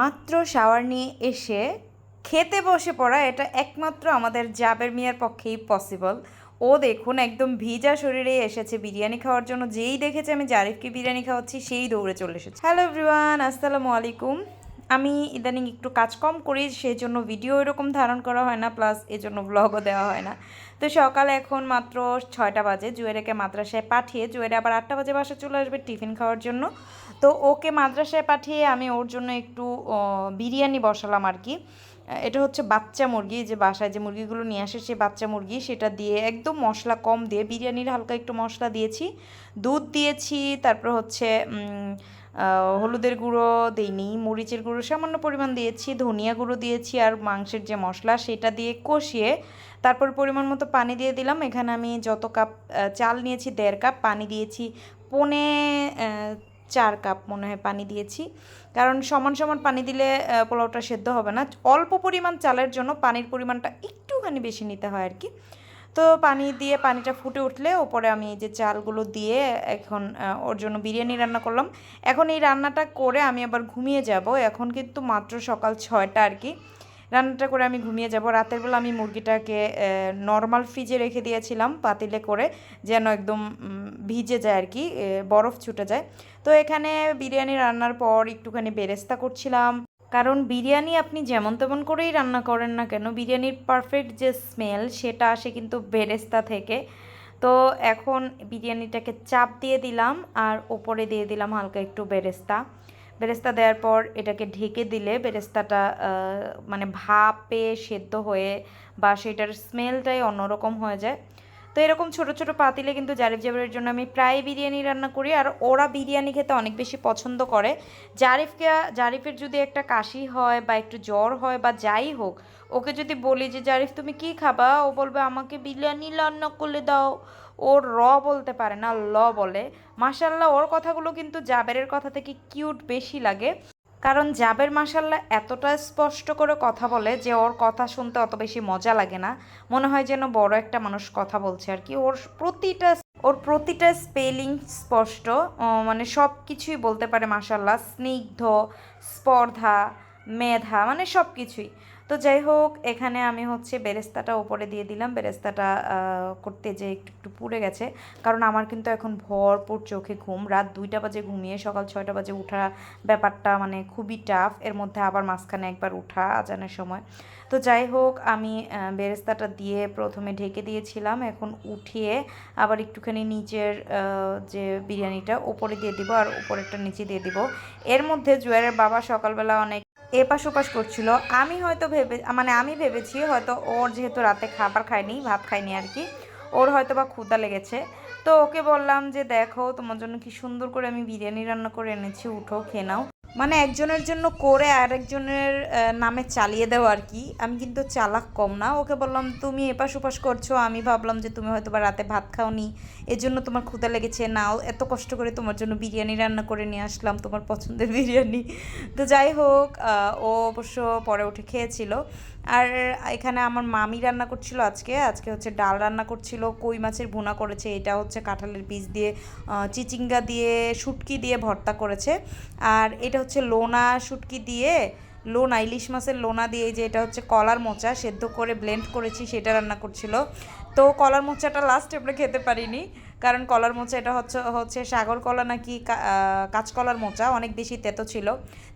মাত্র শাওয়ার নিয়ে এসে খেতে বসে পড়া, এটা একমাত্র আমাদের জাবের মিয়ার পক্ষেই পসিবল ও দেখুন একদম ভিজা শরীরে এসেছে বিরিয়ানি খাওয়ার জন্য। যেই দেখেছে আমি জারিফকে বিরিয়ানি খাওয়াচ্ছি, সেই দৌড়ে চলে এসেছে। হ্যালো এভরিওয়ান আসসালামু আলাইকুম। আমি ইদানিং একটু কাজ কম করি সেই জন্য ভিডিও এরকম ধারণ করা হয় না প্লাস এই জন্য ব্লগও দেওয়া হয় না। তো সকালে এখন মাত্র ছয়টা বাজে, জুয়েরাকে মাদ্রাসায় পাঠিয়ে, জুয়েরা আবার আটটা বাজে বাসা চলে আসবে টিফিন খাওয়ার জন্য। তো ওকে মাদ্রাসায় পাঠিয়ে আমি ওর জন্য একটু বিরিয়ানি বসালাম আর কি। এটা হচ্ছে বাচ্চা মুরগি, যে বাসায় যে মুরগিগুলো নিয়ে আসে সে বাচ্চা মুরগি, সেটা দিয়ে একদম মশলা কম দিয়ে, বিরিয়ানির হালকা একটু মশলা দিয়েছি, দুধ দিয়েছি, তারপর হচ্ছে হলুদের গুঁড়ো দিইনি, মরিচের গুঁড়ো সামান্য পরিমাণ দিয়েছি, ধনিয়া গুঁড়ো দিয়েছি আর মাংসের যে মশলা সেটা দিয়ে কষিয়ে তারপর পরিমাণ মতো পানি দিয়ে দিলাম। এখানে আমি যত কাপ চাল নিয়েছি দেড় কাপ, পানি দিয়েছি পনে চার কাপ মনে হয় পানি দিয়েছি। কারণ সমান সমান পানি দিলে পোলাওটা সেদ্ধ হবে না। অল্প পরিমাণ চালের জন্য পানির পরিমাণটা একটুখানি বেশি নিতে হয় আর কি। তো পানি দিয়ে পানিটা ফুটে উঠলে ওপরে আমি যে চালগুলো দিয়ে এখন ওর জন্য বিরিয়ানি রান্না করলাম। এখন এই রান্নাটা করে আমি আবার ঘুমিয়ে যাব। এখন কিন্তু মাত্র সকাল ছয়টা আর কি। রান্নাটা করে আমি ঘুমিয়ে যাব। রাতের বেলা আমি মুরগিটাকে নর্মাল ফ্রিজে রেখে দিয়েছিলাম পাতিলে করে, যেন একদম ভিজে যায় আর কি বরফ ছুটে যায়। তো এখানে বিরিয়ানি রান্নার পর একটুখানি বেরেস্তা করছিলাম। কারণ বিরিয়ানি আপনি যেমন তেমন করেই রান্না করেন না কেন, বিরিয়ানির পারফেক্ট যে স্মেল সেটা আসে কিন্তু বেরেস্তা থেকে। তো এখন বিরিয়ানিটাকে চাপ দিয়ে দিলাম আর ওপরে দিয়ে দিলাম হালকা একটু বেরেস্তা। বেরেস্তা দেওয়ার পর এটাকে ঢেকে দিলে বেরেস্তাটা মানে ভাপে সেদ্ধ হয়ে বা সেটার স্মেলটাই অন্যরকম হয়ে যায়। তো এরকম ছোট ছোট পাতিলে কিন্তু জারিফ জাবের জন্য আমি প্রায় বিরিয়ানি রান্না করি, আর ওরা বিরিয়ানি খেতে অনেক বেশি পছন্দ করে। জারিফকে, জারিফের যদি একটা কাশি হয় বা একটু জ্বর হয় বা যাই হোক, ওকে যদি বলি যে, জারিফ, তুমি কি খাবা? ও বলবে, আমাকে বিরিয়ানি রান্না করলে দাও। ওর র বলতে পারে না, ল বলে। মাসাল্লাহ ওর কথাগুলো কিন্তু জাবেরের কথা থেকে কিউট বেশি লাগে। কারণ জাবের মাসাল্লাহ এতটা স্পষ্ট করে কথা বলে যে ওর কথা শুনতে অত বেশি মজা লাগে না। মনে হয় যেন বড় একটা মানুষ কথা বলছে আর কি। ওর প্রতিটা ওর প্রতিটা স্পেলিং স্পষ্ট। মানে সব কিছুই বলতে পারে মাসাল্লাহ স্নিগ্ধ, স্পর্ধা মেধা মানে সব কিছুই তো যাই হোক এখানে আমি হচ্ছে বেরেস্তাটা ওপরে দিয়ে দিলাম। বেরেস্তাটা করতে যে একটু একটু পুড়ে গেছে। কারণ আমার কিন্তু এখন ভরপুর চোখে ঘুম। রাত দুইটা বাজে ঘুমিয়ে সকাল ছয়টা বাজে উঠা ব্যাপারটা মানে খুবই টাফ এর মধ্যে আবার মাঝখানে একবার উঠা আজানের সময়। তো যাই হোক আমি বেরেস্তাটা দিয়ে প্রথমে ঢেকে দিয়েছিলাম। এখন উঠিয়ে আবার একটুখানি নিচের যে বিরিয়ানিটা ওপরে দিয়ে দিব আর উপরেরটা নিচে দিয়ে দিব। এর মধ্যে জুয়ারের বাবা সকালবেলা অনেক এপাশ ওপাশ করছিল। আমি হয়তো ভেবে মানে আমি ভেবেছি হয়তো ওর যেহেতু রাতে খাবার খায়নি, ভাত খায়নি আর কি, ওর হয়তো বা ক্ষুদা লেগেছে। তো ওকে বললাম যে, দেখো তোমার জন্য কি সুন্দর করে আমি বিরিয়ানি রান্না করে এনেছি, উঠো, খেয়ে নাও। মানে একজনের জন্য করে আরেকজনের নামে চালিয়ে দেওয়া আর কি। আমি কিন্তু চালাক কম না। ওকে বললাম, তুমি এপাশ ওপাশ করছ। আমি ভাবলাম যে, তুমি হয়তো বা রাতে ভাত খাওনি। জন্য তোমার ক্ষুদা লেগেছে। নাও, এত কষ্ট করে তোমার জন্য বিরিয়ানি রান্না করে নিয়ে আসলাম, তোমার পছন্দের বিরিয়ানি। তো যাই হোক ও অবশ্য পরে উঠে খেয়েছিল। আর এখানে আমার মামি রান্না করছিল আজকে। আজকে হচ্ছে ডাল রান্না করছিল, কই মাছের ভুনা করেছে, এটা হচ্ছে কাঁঠালের বীজ দিয়ে চিচিঙ্গা দিয়ে, শুটকি দিয়ে ভর্তা করেছে। আর এটা হচ্ছে লোনা শুটকি দিয়ে, লোনা, ইলিশ মাছের লোনা দিয়ে যে এটা হচ্ছে কলার মোচা সেদ্ধ করে ব্লেন্ড করেছি, সেটা রান্না করছিল। তো কলার মোচাটা লাস্ট আমরা খেতে পারিনি। কারণ কলার মোচা এটা হচ্ছে হচ্ছে সাগর কলা নাকি কাঁচকলার মোচা, অনেক বেশি তেতো ছিল।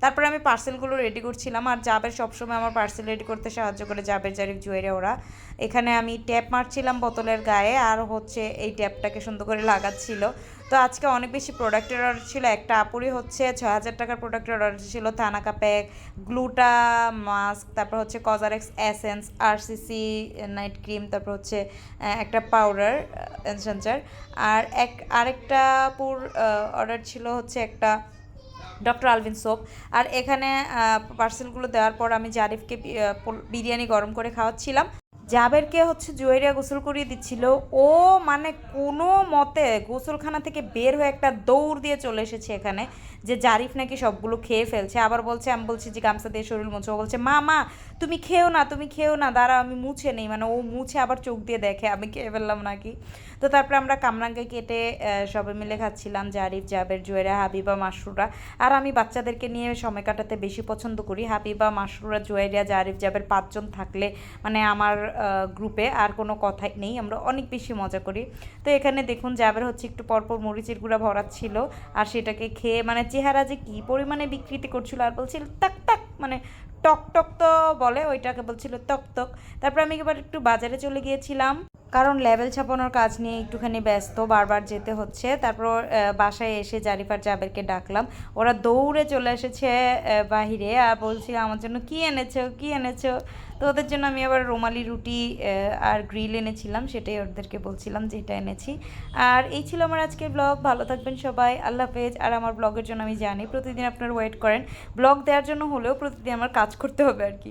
তারপরে আমি পার্সেলগুলো রেডি করছিলাম আর জাবের সবসময় আমার পার্সেল রেডি করতে সাহায্য করে জাবের জারিফ জুয়েরে ওরা। এখানে আমি ট্যাপ মারছিলাম বোতলের গায়ে আর হচ্ছে এই ট্যাপটাকে সুন্দর করে লাগাচ্ছিল। তো আজকে অনেক বেশি প্রোডাক্টের অর্ডার ছিল। একটা আপুরি হচ্ছে ছয় হাজার টাকার প্রোডাক্টের অর্ডার ছিল। থানাকা প্যাক গ্লুটা মাস্ক তারপর হচ্ছে কজারেক্স এসেন্স আরসিসি নাইট ক্রিম তারপর হচ্ছে একটা পাউডার এসেন্সার আর এক, আরেকটা পুর অর্ডার ছিল হচ্ছে একটা ডক্টর আলভিন সোপ আর এখানে পার্সেলগুলো দেওয়ার পর আমি জারিফকে বিরিয়ানি গরম করে খাওয়াচ্ছিলাম। জাবেরকে হচ্ছে জুয়েরিয়া গোসল করিয়ে দিচ্ছিল। ও মানে কোনো মতে গোসলখানা থেকে বের হয়ে একটা দৌড় দিয়ে চলে এসেছে এখানে, যে জারিফ নাকি সবগুলো খেয়ে ফেলছে। আবার বলছে, আমি বলছি যে, গামছা দিয়ে শরীর মুছে। বলছে, মা মা, তুমি খেও না, তুমি খেও না দাঁড়া আমি মুছে নেই। মানে ও মুছে আবার চোখ দিয়ে দেখে, আমি খেয়ে ফেললাম নাকি। তো তারপরে আমরা কামরাঙ্গে কেটে সবাই মিলে খাচ্ছিলাম জারিফ জাবের, জুয়েরা, হাবিবা, মাসরুরা। আর আমি বাচ্চাদেরকে নিয়ে সময় কাটাতে বেশি পছন্দ করি। হাবিবা, মাসরুরা, জুয়েরিয়া জারিফ জাবের পাঁচজন থাকলে মানে আমার গ্রুপে আর কোনো কথাই নেই। আমরা অনেক বেশি মজা করি। তো এখানে দেখুন, জাবের হচ্ছে একটু পরপর মরিচের গুঁড়া ভরাচ্ছিল আর সেটাকে খেয়ে মানে চেহারা যে কী পরিমাণে বিকৃতি করছিল আর বলছিল তাক তাক মানে টক টক তো বলে, ওইটাকে বলছিল তক তক। তারপর আমি এবার একটু বাজারে চলে গিয়েছিলাম। কারণ লেভেল ছাপানোর কাজ নিয়ে একটুখানি ব্যস্ত, বারবার যেতে হচ্ছে। তারপর বাসায় এসে জারিফার জাবেরকে ডাকলাম। ওরা দৌড়ে চলে এসেছে বাহিরে, আর বলছিল আমার জন্য কি এনেছো কি এনেছো? তো ওদের জন্য আমি আবার রুমালি রুটি আর গ্রিল এনেছিলাম, সেটাই ওদেরকে বলছিলাম যে এটা এনেছি। আর এই ছিল আমার আজকের ব্লগ। ভালো থাকবেন সবাই। আল্লাহ হাফেজ। আর আমার ব্লগের জন্য আমি জানি, প্রতিদিন আপনারা ওয়েট করেন। ব্লগ দেওয়ার জন্য হলেও প্রতিদিন আমার কাজ করতে হবে আর কি।